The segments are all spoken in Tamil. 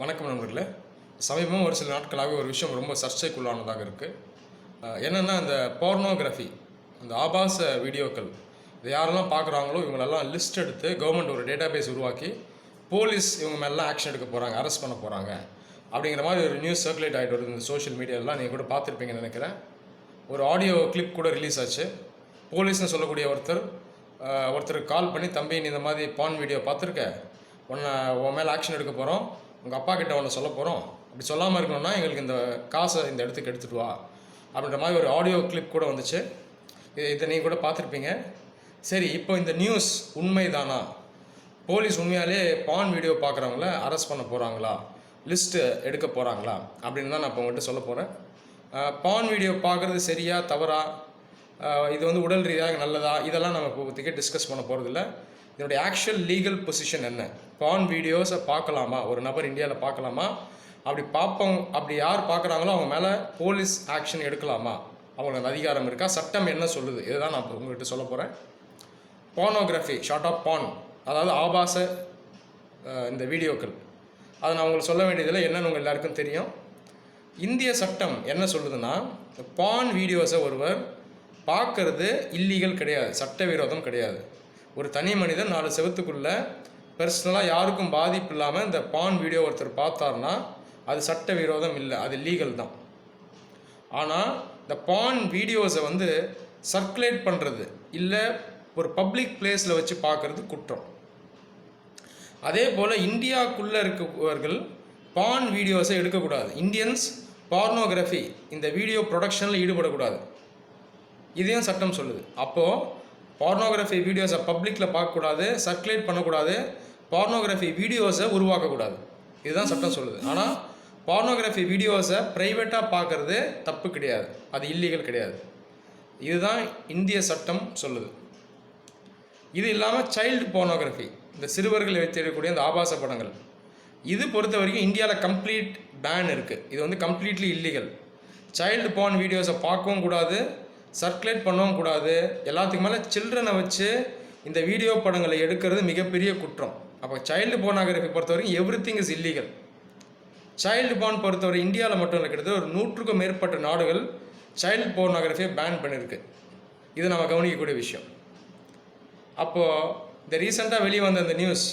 வணக்கம் நண்பர்களே. சமீபம் ஒரு சில நாட்களாக ஒரு விஷயம் ரொம்ப சர்ச்சைக்குள்ளானதாக இருக்குது என்னென்னா அந்த போர்னோகிராஃபி அந்த ஆபாச வீடியோக்கள் இது யாரெல்லாம் பார்க்குறாங்களோ இவங்களெல்லாம் லிஸ்ட் எடுத்து கவர்மெண்ட் ஒரு டேட்டாபேஸ் உருவாக்கி போலீஸ் இவங்க மேலாம் ஆக்ஷன் எடுக்க போகிறாங்க அரெஸ்ட் பண்ண போகிறாங்க அப்படிங்கிற மாதிரி ஒரு நியூஸ் சர்க்குலேட் ஆகிட்டு வருது இந்த சோஷியல் மீடியாலாம் நீங்கள் கூட பார்த்துருப்பீங்கன்னு நினைக்கிறேன். ஒரு ஆடியோ கிளிப் கூட ரிலீஸ் ஆச்சு. போலீஸ்னு சொல்லக்கூடிய ஒருத்தர் ஒருத்தருக்கு கால் பண்ணி தம்பி நீ இந்த மாதிரி பான் வீடியோ பார்த்துருக்க? உன்னை உன் மேலே ஆக்ஷன் எடுக்க போகிறோம் உங்கள் அப்பா கிட்ட ஒன்று சொல்ல போகிறோம் அப்படி சொல்லாமல் இருக்கணும்னா எங்களுக்கு இந்த காசை இந்த இடத்துக்கு எடுத்துகிட்டு வா. அப்படின்ற மாதிரி ஒரு ஆடியோ கிளிப் கூட வந்துச்சு. இது இதை நீங்கள் கூட பார்த்துருப்பீங்க. சரி இப்போ இந்த நியூஸ் உண்மைதானா? போலீஸ் உண்மையாலே பான் வீடியோ பார்க்குறவங்கள அரெஸ்ட் பண்ண போகிறாங்களா லிஸ்ட்டு எடுக்க போகிறாங்களா அப்படின்னு தான் நான் இப்போ உங்கள்கிட்ட சொல்ல போகிறேன் பான் வீடியோ பார்க்குறது சரியா தவறா? இது வந்து உடல் ரீதியாக நல்லதா? இதெல்லாம் நம்ம இப்போ டிஸ்கஸ் பண்ண போகிறதில்ல இதனுடைய ஆக்சுவல் லீகல் பொசிஷன் என்ன? பான் வீடியோஸை பார்க்கலாமா? ஒரு நபர் இந்தியாவில் பார்க்கலாமா? அப்படி பார்ப்போம் அப்படி யார் பார்க்குறாங்களோ அவங்க மேலே போலீஸ் ஆக்ஷன் எடுக்கலாமா? அவங்களுக்கு அந்த அதிகாரம் இருக்கா? சட்டம் என்ன சொல்லுது? இதுதான் நான் இப்போ உங்கள்கிட்ட சொல்ல போகிறேன் போனோகிராஃபி ஷார்ட் ஆஃப் பான் அதாவது ஆபாச இந்த வீடியோக்கள். அதை நான் உங்களுக்கு சொல்ல வேண்டியதில் என்னன்னு உங்கள் எல்லாருக்கும் தெரியும். இந்திய சட்டம் என்ன சொல்லுதுன்னா பான் வீடியோஸை ஒருவர் பார்க்கறது இல்லீகல் கிடையாது. சட்டவிரோதம் கிடையாது. ஒரு தனி மனிதன் நாலு செவத்துக்குள்ள பர்சனலாக யாருக்கும் பாதிப்பு இல்லாமல் இந்த பான் வீடியோ ஒருத்தர் பார்த்தாருன்னா அது சட்ட விரோதம் இல்லை அது லீகல் தான். ஆனால் இந்த பான் வீடியோஸை வந்து சர்க்குலேட் பண்ணுறது இல்லை ஒரு பப்ளிக் பிளேஸில் வச்சு பார்க்குறது குற்றம். அதே போல் இந்தியாவுக்குள்ளே இருக்கவர்கள் பான் வீடியோஸை எடுக்கக்கூடாது. இந்தியன்ஸ் பார்னோகிராஃபி இந்த வீடியோ ப்ரொடக்ஷனில் ஈடுபடக்கூடாது. இதையும் சட்டம் சொல்லுது. அப்போது பார்னோகிராஃபி வீடியோஸை பப்ளிக்கில் பார்க்கக்கூடாது சர்க்குலேட் பண்ணக்கூடாது. பார்னோகிராஃபி வீடியோஸை உருவாக்கக்கூடாது. இதுதான் சட்டம் சொல்லுது. ஆனால் பார்னோகிராஃபி வீடியோஸை ப்ரைவேட்டாக பார்க்குறது தப்பு கிடையாது. அது இல்லீகல் கிடையாது. இதுதான் இந்திய சட்டம் சொல்லுது. இது இல்லாமல் சைல்டு போனோகிராஃபி இந்த சிறுவர்கள் வைத்திருக்கக்கூடிய அந்த ஆபாச படங்கள். இது பொறுத்த வரைக்கும் இந்தியாவில் கம்ப்ளீட் பேன் இருக்குது இது வந்து கம்ப்ளீட்லி இல்லீகல் சைல்டு போன் வீடியோஸை பார்க்கவும் கூடாது. சர்க்குலேட் பண்ணவும் கூடாது. எல்லாத்துக்கு மேலே சில்ட்ரனை வச்சு இந்த வீடியோ படங்களை எடுக்கிறது மிகப்பெரிய குற்றம். அப்போ சைல்டு போனோகிராஃபி பொறுத்த வரைக்கும் everything is illegal child porn பொறுத்தவரை இந்தியாவில் மட்டும் கிட்டத்தட்ட ஒரு நூற்றுக்கும் மேற்பட்ட நாடுகள் சைல்டு போர்னோகிராஃபியை பேன் பண்ணியிருக்கு இது நம்ம கவனிக்கக்கூடிய விஷயம். அப்போது இந்த ரீசெண்டாக வெளியே வந்த இந்த நியூஸ்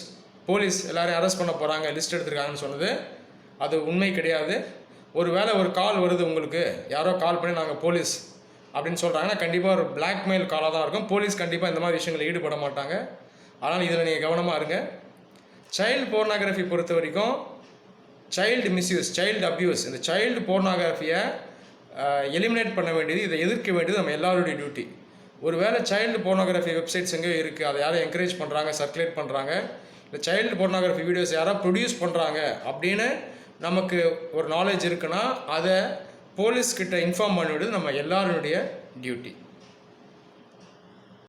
போலீஸ் எல்லோரையும் அரெஸ்ட் பண்ண போகிறாங்க லிஸ்ட் எடுத்திருக்காங்கன்னு சொன்னது அது உண்மை கிடையாது. ஒரு வேளை ஒரு கால் வருது உங்களுக்கு யாரோ கால் பண்ணி நாங்கள் போலீஸ் அப்படின்னு சொல்கிறாங்கன்னா கண்டிப்பாக ஒரு பிளாக்மெயில் காலாக தான் இருக்கும். போலீஸ் கண்டிப்பாக இந்த மாதிரி விஷயங்களில் ஈடுபட மாட்டாங்க. ஆனால் இதில் நீங்கள் கவனமாக இருங்க. சைல்டு போர்னோகிராஃபி பொறுத்த வரைக்கும் சைல்டு மிஸ்யூஸ் சைல்டு அப்யூஸ் இந்த சைல்டு போர்னோகிராஃபியை எலிமினேட் பண்ண வேண்டியது இதை எதிர்க்க வேண்டியது நம்ம எல்லாருடைய டியூட்டி ஒருவேளை சைல்டு போர்னோகிராஃபி வெப்சைட்ஸ் எங்கேயோ இருக்குது அதை யாரும் என்கரேஜ் பண்ணுறாங்க சர்க்குலேட் பண்ணுறாங்க இந்த சைல்டு போர்னோகிராஃபி வீடியோஸ் யாராவது ப்ரொடியூஸ் பண்ணுறாங்க அப்படின்னு நமக்கு ஒரு நாலேஜ் இருக்குன்னா அதை போலீஸ்கிட்ட இன்ஃபார்ம் பண்ணிவிடுது நம்ம எல்லாருடைய டியூட்டி